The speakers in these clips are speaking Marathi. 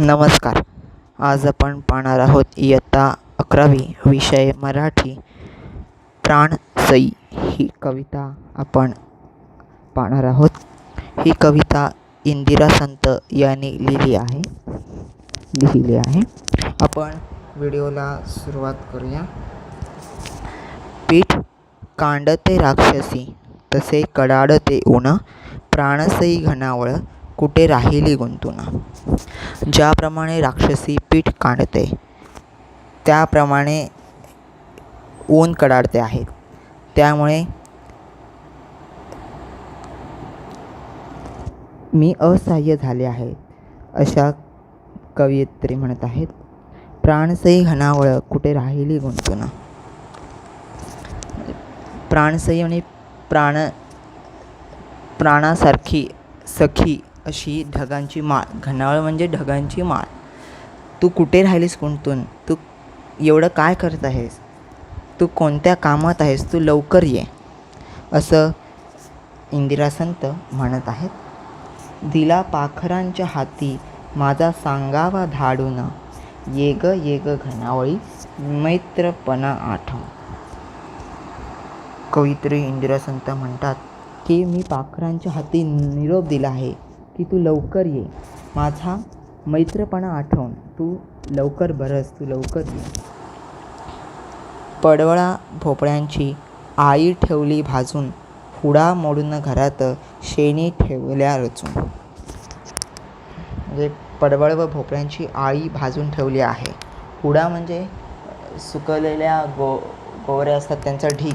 नमस्कार. आज आपण पाहणार आहोत इयत्ता अकरावी विषय मराठी. प्राणसई ही कविता आपण पाहणार आहोत. ही कविता इंदिरा संत यांनी लिहिली आहे. लिहिली आहे. आपण व्हिडिओला सुरुवात करूया. पीठ कांडते राक्षसी तसे कडाडते ऊन प्राणसई घनावळ कुठे राहिली गुंतुना? ज्याप्रमाणे राक्षसी पीठ काढते त्याप्रमाणे ऊन कडाडते आहेत त्यामुळे मी असहाय्य झाले आहे अशा कवयित्री म्हणत आहेत. प्राणसई घनावळ कुठे राहिली गुंतुना? प्राणसई आणि प्राण प्राणासारखी सखी अशी ढगांची माळ घनावळ म्हणजे ढगांची माळ. तू कुठे राहिलीस कोणतून? तू एवढं काय करत आहेस? तू कोणत्या कामात आहेस? तू लवकर ये. असं इंदिरा संत म्हणत आहेत. दिला पाखरांच्या हाती माझा सांगावा धाडून. ये ग ये ग घनावळी मैत्रपणा आठव. कवित्री इंदिरा संत म्हणतात की मी पाखरांच्या हाती निरोप दिला आहे. की तू लवकर ये. माझा मैत्रपणा आठवून तू लवकर बरस तू लवकर ये. पडवळा भोपळ्यांची आई ठेवली भाजून हुडा मोडून घरात शेणी ठेवल्या रचून. म्हणजे पडवळ व भोपळ्यांची आळी भाजून ठेवली आहे. हुडा म्हणजे सुकलेल्या गो गोवऱ्या असतात त्यांचा ढीग.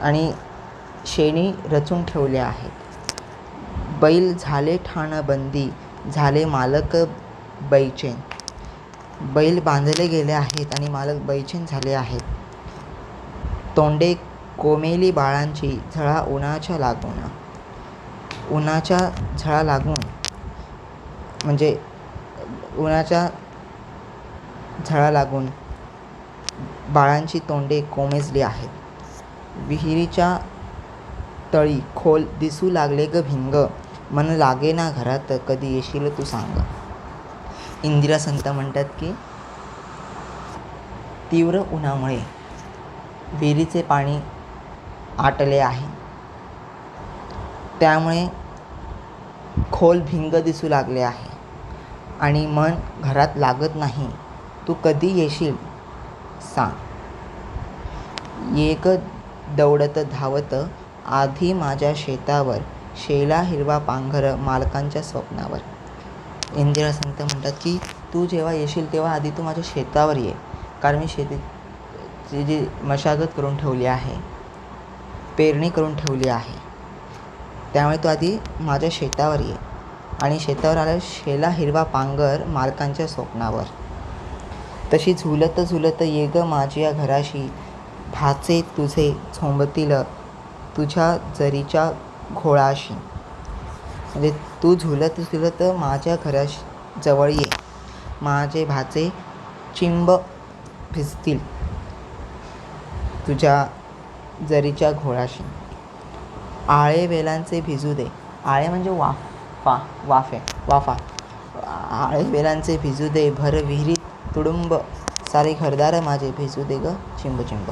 आणि शेणी रचून ठेवल्या आहेत. बैल झाले ठाणबंदी झाले मालक बैचेन. बैल बांधले गेले आहेत आणि मालक बैचेन झाले आहेत. तोंडे कोमेली बाळांची झळा उन्हाच्या लागून. उन्हाच्या झळा लागून. म्हणजे उन्हाच्या झळा लागून बाळांची तोंडे कोमेजली आहेत. विहिरीच्या तळी खोल दिसू लागले ग भिंग. मन लागे ना घरात कधी येशील तू सांग. इंदिरा संत म्हणतात की तीव्र उन्हामुळे विहिरीचे पाणी आटले आहे. त्यामुळे खोल भिंग दिसू लागले आहे. आणि मन घरात लागत नाही. तू कधी येशील? सांग. एक दौडत धावत आधी माझ्या शेतावर शेला हिरवा पांघर मालकांच्या स्वप्नावर. इंदिरा संत म्हणतात की तू जेव्हा येशील तेव्हा आधी तू माझ्या शेतावर ये कारण मी शेतीची जी मशागत करून ठेवली आहे पेरणी करून ठेवली आहे. त्यामुळे तू आधी माझ्या शेतावर ये आणि शेतावर आल्या शेला हिरवा पांगर मालकांच्या स्वप्नावर. तशी झुलत झुलत ये ग माझ्या घराशी. भाचे तुझे झोंबतील तुझ्या जरीच्या घोळाशी. म्हणजे तू झुलत झुलत माझ्या घराशी जवळ ये. माझे भाचे चिंब भिजतील तुझ्या जरीच्या घोळाशी. आळे वेलांचे भिजू दे. आळे म्हणजे वाफा वाफे वाफा. आळे वेलांचे भिजू दे. भर विहिरीत तुडुंब. सारे घरदार माझे भिजू दे ग चिंब चिंब.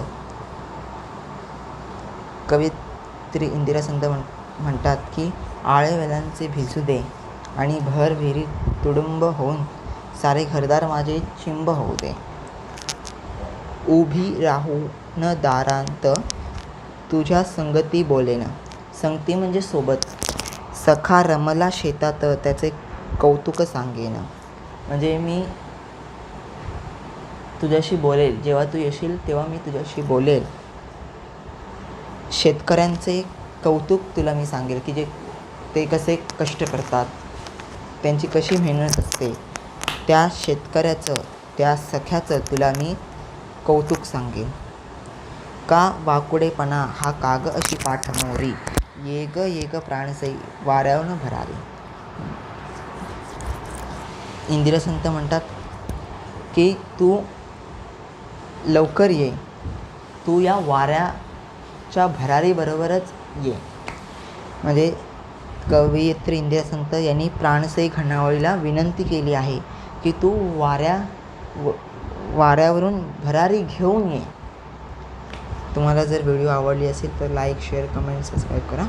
कवित्री इंदिरा संत म्हण म्हणतात की आळे वेलांचे भिजू दे आणि भर विहिरीत तुडुंब होऊन सारे घरदार माझे चिंब होऊ दे. उभी राहून दारांत तुझ्या संगती बोलेन. संगती म्हणजे सोबत. सखा रमला शेतात त्याचे कौतुक सांगेन. म्हणजे मी तुझ्याशी बोलेल. जेव्हा तू येशील तेव्हा मी तुझ्याशी बोलेल. शेतकऱ्यांचे कौतुक तुला मी सांगेल की जे ते कसे कष्ट करतात त्यांची कशी मेहनत असते त्या शेतकऱ्याचं त्या सख्याचं तुला मी कौतुक सांगेन. का वाकुडेपणा हा काग अशी पाठमोरी येग ये ग प्राणसई वाऱ्यावरून भरावे. इंदिरा संत म्हणतात की तू लवकर ये तू या वाऱ्याच्या भरारीबरोबरच ये म्हणजे कवयित्री इंदिरा संत यांनी प्राणसई खंडावळीला विनंती केली आहे की तू वाऱ्या व वाऱ्यावरून भरारी घेऊन ये. तुम्हाला जर व्हिडिओ आवडली असेल तर लाईक शेअर कमेंट सबस्क्राईब करा.